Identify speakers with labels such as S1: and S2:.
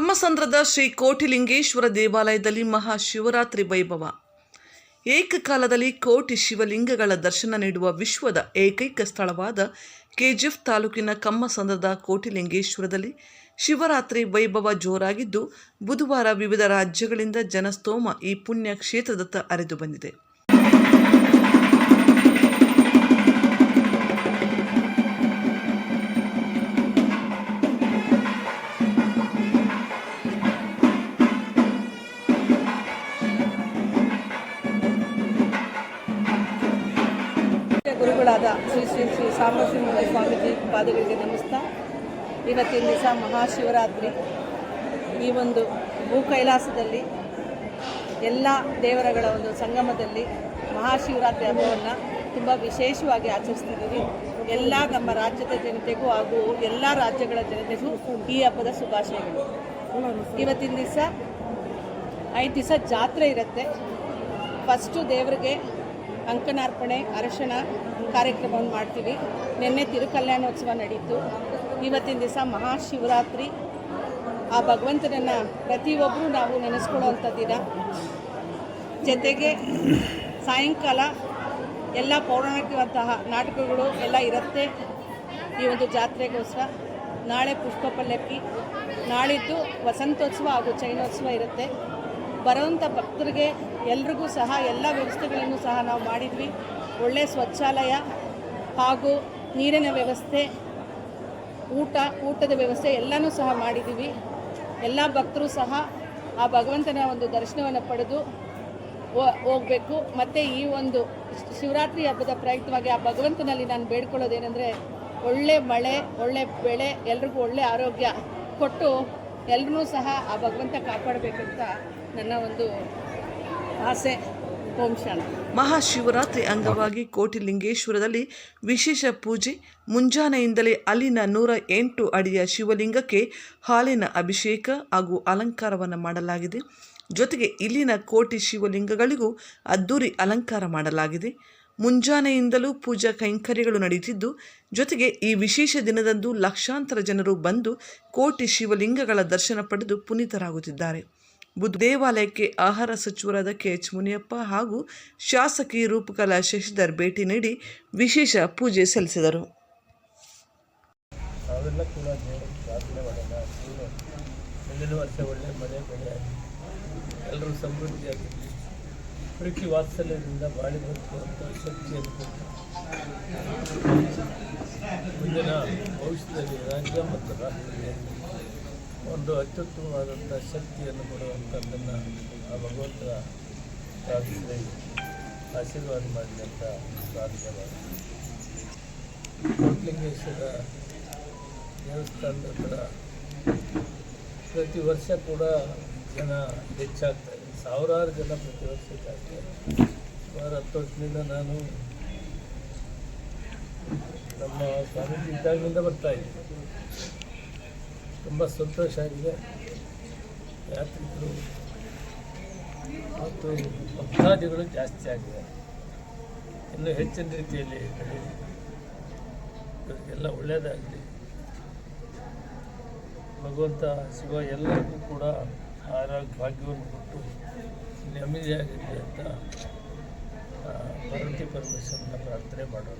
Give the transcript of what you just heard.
S1: ಕಮ್ಮಸಂದ್ರದ ಶ್ರೀ ಕೋಟಿಲಿಂಗೇಶ್ವರ ದೇವಾಲಯದಲ್ಲಿ ಮಹಾಶಿವರಾತ್ರಿ ವೈಭವ. ಏಕಕಾಲದಲ್ಲಿ ಕೋಟಿ ಶಿವಲಿಂಗಗಳ ದರ್ಶನ ನೀಡುವ ವಿಶ್ವದ ಏಕೈಕ ಸ್ಥಳವಾದ ಕೆಜಿಎಫ್ ತಾಲೂಕಿನ ಕಮ್ಮಸಂದ್ರದ ಕೋಟಿಲಿಂಗೇಶ್ವರದಲ್ಲಿ ಶಿವರಾತ್ರಿ ವೈಭವ ಜೋರಾಗಿದ್ದು, ಬುಧವಾರ ವಿವಿಧ ರಾಜ್ಯಗಳಿಂದ ಜನಸ್ತೋಮ ಈ ಪುಣ್ಯ ಕ್ಷೇತ್ರದತ್ತ ಅರೆದು ಬಂದಿದೆ.
S2: ಗುರುಗಳಾದ ಶ್ರೀ ಶ್ರೀ ಶ್ರೀ ಸಾಂಬಶಿವಮೂರ್ತಿ ಸ್ವಾಮೀಜಿ ಪಾದಗಳಿಗೆ ನಮಿಸ್ತಾ. ಇವತ್ತಿನ ದಿವಸ ಮಹಾಶಿವರಾತ್ರಿ. ಈ ಒಂದು ಭೂ ಕೈಲಾಸದಲ್ಲಿ ಎಲ್ಲ ದೇವರಗಳ ಒಂದು ಸಂಗಮದಲ್ಲಿ ಮಹಾಶಿವರಾತ್ರಿ ಹಬ್ಬವನ್ನು ತುಂಬ ವಿಶೇಷವಾಗಿ ಆಚರಿಸ್ತಿದ್ದೀವಿ. ಎಲ್ಲ ನಮ್ಮ ರಾಜ್ಯದ ಜನತೆಗೂ ಹಾಗೂ ಎಲ್ಲ ರಾಜ್ಯಗಳ ಜನತೆಗೂ ಈ ಹಬ್ಬದ ಶುಭಾಶಯಗಳು. ಇವತ್ತಿನ ದಿವಸ ಐದು ದಿವಸ ಜಾತ್ರೆ ಇರುತ್ತೆ. ಫಸ್ಟು ದೇವರಿಗೆ ಅಂಕನಾರ್ಪಣೆ, ಅರಶಿನ ಕಾರ್ಯಕ್ರಮವನ್ನು ಮಾಡ್ತೀವಿ. ನಿನ್ನೆ ತಿರುಕಲ್ಯಾಣೋತ್ಸವ ನಡೀತು. ಇವತ್ತಿನ ದಿವಸ ಮಹಾಶಿವರಾತ್ರಿ. ಆ ಭಗವಂತನನ್ನು ಪ್ರತಿಯೊಬ್ಬರೂ ನಾವು ನೆನೆಸ್ಕೊಳ್ಳುವಂಥ ದಿನ. ಜೊತೆಗೆ ಸಾಯಂಕಾಲ ಎಲ್ಲ ಪೌರಾಣಿಕವಂತಹ ನಾಟಕಗಳು ಎಲ್ಲ ಇರುತ್ತೆ ಈ ಒಂದು ಜಾತ್ರೆಗೋಸ್ಕರ. ನಾಳೆ ಪುಷ್ಪ ಪಲ್ಲಕ್ಕಿ ನಾಳಿದ್ದು ವಸಂತೋತ್ಸವ ಹಾಗೂ ಚೈನೋತ್ಸವ ಇರುತ್ತೆ. ಬರೋವಂಥ ಭಕ್ತರಿಗೆ ಎಲ್ರಿಗೂ ಸಹ ಎಲ್ಲ ವ್ಯವಸ್ಥೆಗಳನ್ನು ಸಹ ನಾವು ಮಾಡಿದ್ವಿ. ಒಳ್ಳೆಯ ಸ್ವಚ್ಛಾಲಯ ಹಾಗೂ ನೀರಿನ ವ್ಯವಸ್ಥೆ, ಊಟ, ಊಟದ ವ್ಯವಸ್ಥೆ ಎಲ್ಲನೂ ಸಹ ಮಾಡಿದ್ದೀವಿ. ಎಲ್ಲ ಭಕ್ತರು ಸಹ ಆ ಭಗವಂತನ ಒಂದು ದರ್ಶನವನ್ನು ಪಡೆದು ಹೋಗಬೇಕು ಹೋಗ್ಬೇಕು. ಮತ್ತು ಈ ಒಂದು ಶಿವರಾತ್ರಿ ಹಬ್ಬದ ಪ್ರಯುಕ್ತವಾಗಿ ಆ ಭಗವಂತನಲ್ಲಿ ನಾನು ಬೇಡ್ಕೊಳ್ಳೋದೇನೆಂದರೆ ಒಳ್ಳೆ ಮಳೆ, ಒಳ್ಳೆ ಬೆಳೆ, ಎಲ್ರಿಗೂ ಒಳ್ಳೆ ಆರೋಗ್ಯ ಕೊಟ್ಟು ಎಲ್ರೂ ಸಹ ಆ ಭಗವಂತ ಕಾಪಾಡಬೇಕಂತ ನನ್ನ ಒಂದು ಆಸೆ
S1: ಮಹಾಶಿವರಾತ್ರಿ ಅಂಗವಾಗಿ ಕೋಟಿಲಿಂಗೇಶ್ವರದಲ್ಲಿ ವಿಶೇಷ ಪೂಜೆ, ಮುಂಜಾನೆಯಿಂದಲೇ ಅಲ್ಲಿನ ನೂರ ಎಂಟು ಅಡಿಯ ಶಿವಲಿಂಗಕ್ಕೆ ಹಾಲಿನ ಅಭಿಷೇಕ ಹಾಗೂ ಅಲಂಕಾರವನ್ನು ಮಾಡಲಾಗಿದೆ. ಜೊತೆಗೆ ಇಲ್ಲಿನ ಕೋಟಿ ಶಿವಲಿಂಗಗಳಿಗೂ ಅದ್ದೂರಿ ಅಲಂಕಾರ ಮಾಡಲಾಗಿದೆ. ಮುಂಜಾನೆಯಿಂದಲೂ ಪೂಜಾ ಕೈಂಕರ್ಯಗಳು ನಡೆಯುತ್ತಿದ್ದು, ಜೊತೆಗೆ ಈ ವಿಶೇಷ ದಿನದಂದು ಲಕ್ಷಾಂತರ ಜನರು ಬಂದು ಕೋಟಿ ಶಿವಲಿಂಗಗಳ ದರ್ಶನ ಪಡೆದು ಪುನೀತರಾಗುತ್ತಿದ್ದಾರೆ. ಬುದ್ಧ ದೇವಾಲಯಕ್ಕೆ ಆಹಾರ ಸಚಿವರಾದ ಕೆ. ಎಚ್. ಮುನಿಯಪ್ಪ ಹಾಗೂ ಶಾಸಕಿ ರೂಪಕಲಾ ಶಶಿಧರ್ ಭೇಟಿ ನೀಡಿ ವಿಶೇಷ ಪೂಜೆ ಸಲ್ಲಿಸಿದರು.
S3: ಪ್ರೀತಿ ವಾತ್ಸಲ್ಯದಿಂದ ಬಾಳಿ ಬದುಕುವಂಥ ಶಕ್ತಿಯನ್ನು ಮುಂದಿನ ಭವಿಷ್ಯದಲ್ಲಿ ರಾಜ್ಯ ಮತ್ತು ರಾಷ್ಟ್ರಕ್ಕೆ ಒಂದು ಅತ್ಯುತ್ತಮವಾದಂಥ ಶಕ್ತಿಯನ್ನು ಕೊಡುವಂಥದ್ದನ್ನು ಆ ಭಗವಂತರ ಪ್ರಾರ್ಥನೆ. ಆಶೀರ್ವಾದ ಮಾಡಲಿ ಅಂತ ಪ್ರಾರ್ಥನೆ. ಕೋಟ್ಲಿಂಗೇಶ್ವರ ದೇವಸ್ಥಾನದ ಪ್ರತಿ ವರ್ಷ ಕೂಡ ಜನ ಹೆಚ್ಚಾಗ್ತಾರೆ. ಸಾವಿರಾರು ಜನ ಪ್ರತಿ ವರ್ಷ ಸುಮಾರು ಹತ್ತು ವರ್ಷದಿಂದ ನಾನು ನಮ್ಮ ಸ್ವಾಮೀಜಿ ಇದ್ದಾಗಲಿಂದ ಬರ್ತಾ ಇದ್ದೆ ತುಂಬ ಸಂತೋಷ ಆಗಿದೆ. ಯಾತ್ರಿಕರು ಮತ್ತು ಭಕ್ತಾದಿಗಳು ಜಾಸ್ತಿ ಆಗಿದೆ. ಇನ್ನೂ ಹೆಚ್ಚಿನ ರೀತಿಯಲ್ಲಿ ಎಲ್ಲ ಒಳ್ಳೆಯದಾಗಲಿ. ಭಗವಂತ ಶಿವ ಎಲ್ಲರಿಗೂ ಕೂಡ ಆರೋಗ್ಯ ಭಾಗ್ಯವನ್ನು ಕೊಟ್ಟು ನೆಮ್ಮದಿಯಾಗಿರಲಿ ಅಂತ ಪಾರ್ವತಿ ಪರಮೇಶ್ವರನ ಪ್ರಾರ್ಥನೆ ಮಾಡೋಣ.